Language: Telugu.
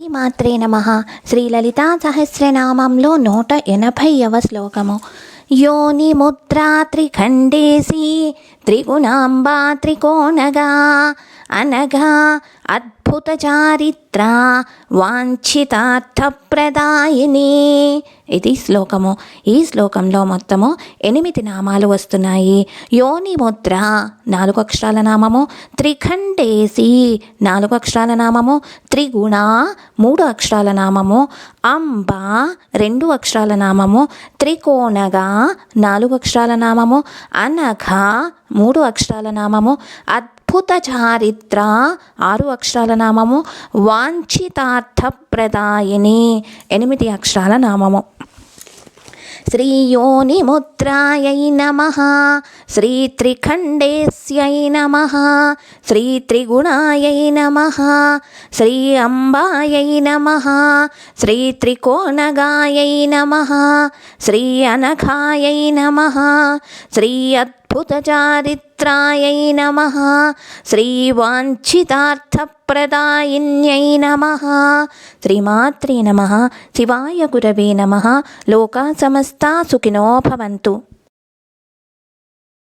ఈ మాత్రే నమ. శ్రీ లలితా సహస్రనామంలో నూట ఎనభైవ శ్లోకము. యోని ముద్రా త్రిఖండేసి త్రిగుణాంబా త్రికోణగా అనగా అద్భుత చారిత్ర వాంఛితార్థప్రదాయిని. ఇది శ్లోకము. ఈ శ్లోకంలో మొత్తము ఎనిమిది నామాలు వస్తున్నాయి. యోని ముద్ర నాలుగు అక్షరాల నామము త్రిఖండేసి నాలుగు అక్షరాల నామము త్రిగుణ మూడు అక్షరాల నామము అంబ రెండు అక్షరాల నామము త్రికోణగా నాలుగు అక్షరాల నామము అనఘ మూడు అక్షరాల నామము అద్భుత చారిత్ర ఆరు అక్షరాల నామము వాంఛితార్థప్రదాయిని ఎనిమిది అక్షరాల నామము. శ్రీయోనిముద్రాయై నమ శ్రీత్రిఖండేస్యై నమ శ్రీత్రిగుణాయై నమ శ్రీ అంబాయై నమ శ్రీత్రికోణగాయై నమ శ్రీ అనఘాయై నమ శ్రీ అద్భుతచారిత్ర అద్భుతచారిత్రాయై నమ. శ్రీవాంఛితార్థప్రదాయిన్యై నమ. శ్రీమాత్రే నమ. శివాయ గురవే నమ. లోకా సమస్తా సుఖినో భవంతు.